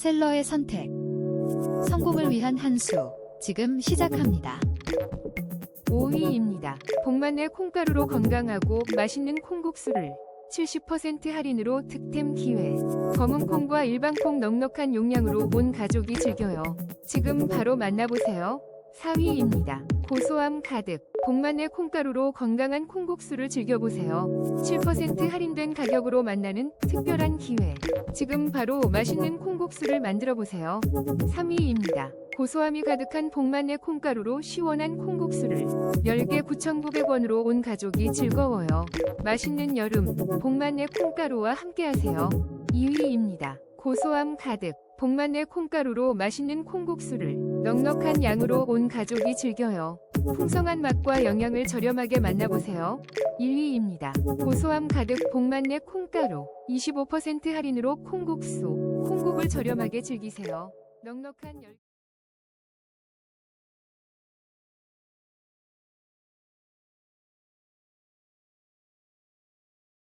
셀러의 선택. 성공을 위한 한 수. 지금 시작합니다. 5위입니다. 복만의 콩가루로 건강하고 맛있는 콩국수를 70% 할인으로 득템 기회. 검은 콩과 일반 콩 넉넉한 용량으로 온 가족이 즐겨요. 지금 바로 만나보세요. 4위입니다. 고소함 가득. 복만의 콩가루로 건강한 콩국수를 즐겨보세요. 7% 할인된 가격으로 만나는 특별한 기회. 지금 바로 맛있는 콩국수를 만들어 보세요. 3위입니다. 고소함이 가득한 복만의 콩가루로 시원한 콩국수를 10개 9,900원으로 온 가족이 즐거워요. 맛있는 여름 복만의 콩가루와 함께하세요. 2위입니다. 고소함 가득 복만의 콩가루로 맛있는 콩국수를 넉넉한 양으로 온 가족이 즐겨요. 풍성한 맛과 영양을 저렴하게 만나보세요. 1위입니다. 고소함 가득 복만의 콩가루 25% 할인으로 콩국수 콩국을 저렴하게 즐기세요. 넉넉한 열...